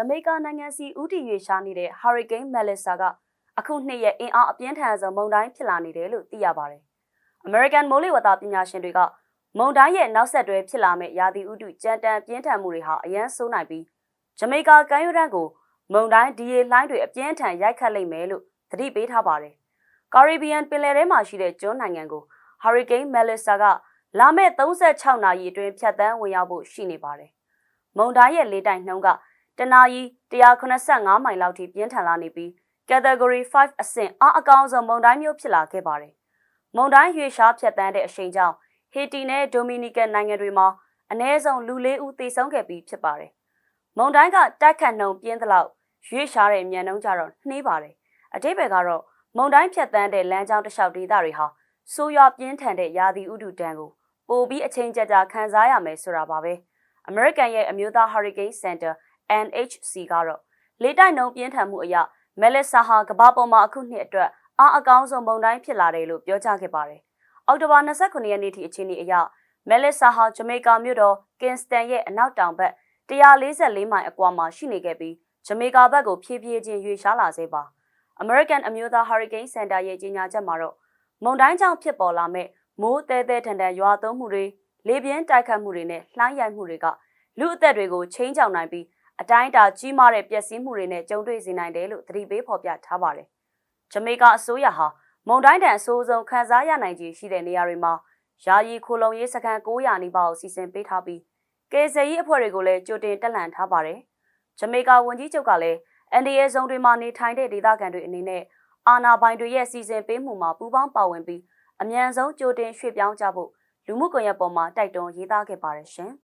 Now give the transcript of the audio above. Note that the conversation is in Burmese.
ဂျမေကာနိုင်ငံစီဥတီရွေရှားနေတဲ့ Hurricane Melissa ကအခုနှစ်ရဲ့အင်အားအပြင်းထန်ဆုံးမုန်တိုင်းဖြစ်လာနေတယ်လို့သိရပါတယ်။ American မိုးလေဝသပညာရှင်တွေကမုန်တိုင်းရဲ့နောက်ဆက်တွဲဖြစ်လာမဲ့ရာသီဥတုကြမ်းတမ်းပြင်းထန်မှုတွေဟာအရန်ဆိုးနိုင်ပြီးဂျမေကာကမ်းရိုးတန်းကိုမုန်တိုင်းဒီရေလှိုင်းတွေအပြင်းထန်ရိုက်ခတ်လိမ့်မယ်လို့သတိပေးထားပါတယ်။ Caribbean ပင်လယ်ထဲမှာရှိတဲ့ကျွန်းနိုင်ငံကို Hurricane Melissa ကလာမယ့်36နာရီအတွင်းဖြတ်သန်းဝင်ရောက်ဖို့ရှိနေပါတယ်။မုန်တိုင်းရဲ့လေတိုက်နှုန်းက တနာရီ185မိုင်လောက်ထိပြင်းထန်လာနေပြီး Category 5အဆင့်အအကောင်းဆုံးမုန်တိုင်းမျိုးဖြစ်လာခဲ့ပါတယ်။မုန်တိုင်းရွေရှားဖြတ်သန်းတဲ့အရှိန်ကြောင့်ဟေတီနဲ့ဒိုမီနီကန်နိုင်ငံတွေမှာအ ਨੇ ဆုံးလူလေးဦးသေဆုံးခဲ့ပြီးဖြစ်ပါတယ်။မုန်တိုင်းကတိုက်ခတ်နှုံပြင်းသလောက်ရွေရှားတဲ့မြန်နှုန်းကြတော့နှေးပါတယ်။အတိပယ်ကတော့မုန်တိုင်းဖြတ်သန်းတဲ့လမ်းကြောင်းတစ်လျှောက်ဒေသတွေဟာဆိုးရွားပြင်းထန်တဲ့ရာသီဥတုတန်းကိုပိုပြီးအချိန်ကြာကြာခံစားရမယ်ဆိုတာပါပဲ။ American ရဲ့အမျိုးသား Hurricane Center NHC ကတော့လေတိုက်နှုံပြင်းထန်မှုအရမဲလက်ဆာဟာကမ္ဘာပေါ်မှာအခုနှစ်အတွက်အားအကောင်းဆုံးမုန်တိုင်းဖြစ်လာတယ်လို့ပြောကြားခဲ့ပါတယ်။အောက်တိုဘာ29ရက်နေ့ထိအချိန်အရမဲလက်ဆာဟာဂျမေကာမြို့တော်ကင်စတန်ရဲ့အနောက်တောင်ဘက်144မိုင်အကွာမှာရှိနေခဲ့ပြီးဂျမေကာဘက်ကိုဖြည်းဖြည်းချင်းရွေ့ရှားလာစေပါ။ American အမျိုးသား Hurricane Center ရဲ့ကြေညာချက်မှာတော့မုန်တိုင်းကြောင့်ဖြစ်ပေါ်လာမဲ့မိုးတဲတဲထန်ထန်ရွာသွန်းမှုတွေလေပြင်းတိုက်ခတ်မှုတွေနဲ့လှိုင်းရိုက်မှုတွေကလူအသက်တွေကိုချင်းချောင်နိုင်ပြီး အတိုင်းအတာကြီးမားတဲ့ပျက်စီးမှုတွေနဲ့ကြုံတွေ့စေနိုင်တယ်လို့သတိပေးဖော်ပြထားပါတယ်။ဂျမေကာအစိုးရဟာမုန်တိုင်းတန်အဆိုးဆုံးခံစားရနိုင်ခြေရှိတဲ့နေရာတွေမှာယာယီခိုလုံရေးစခန်း900နီးပါးကိုစီစဉ်ပေးထားပြီးကယ်ဆယ်ရေးအဖွဲ့တွေကိုလည်းကြိုတင်တက်လှန်ထားပါတယ်။ဂျမေကာဝန်ကြီးချုပ်ကလည်းအန်ဒီရဲဇုံတွေမှာနေထိုင်တဲ့ဒေသခံတွေအနေနဲ့အာနာပိုင်တွေရဲ့စီစဉ်ပေးမှုမှာပူးပေါင်းပါဝင်ပြီးအမြန်ဆုံးကြိုတင်ရွှေ့ပြောင်းကြဖို့လူမှုကွန်ရက်ပေါ်မှာတိုက်တွန်းရေးသားခဲ့ပါတယ်ရှင်။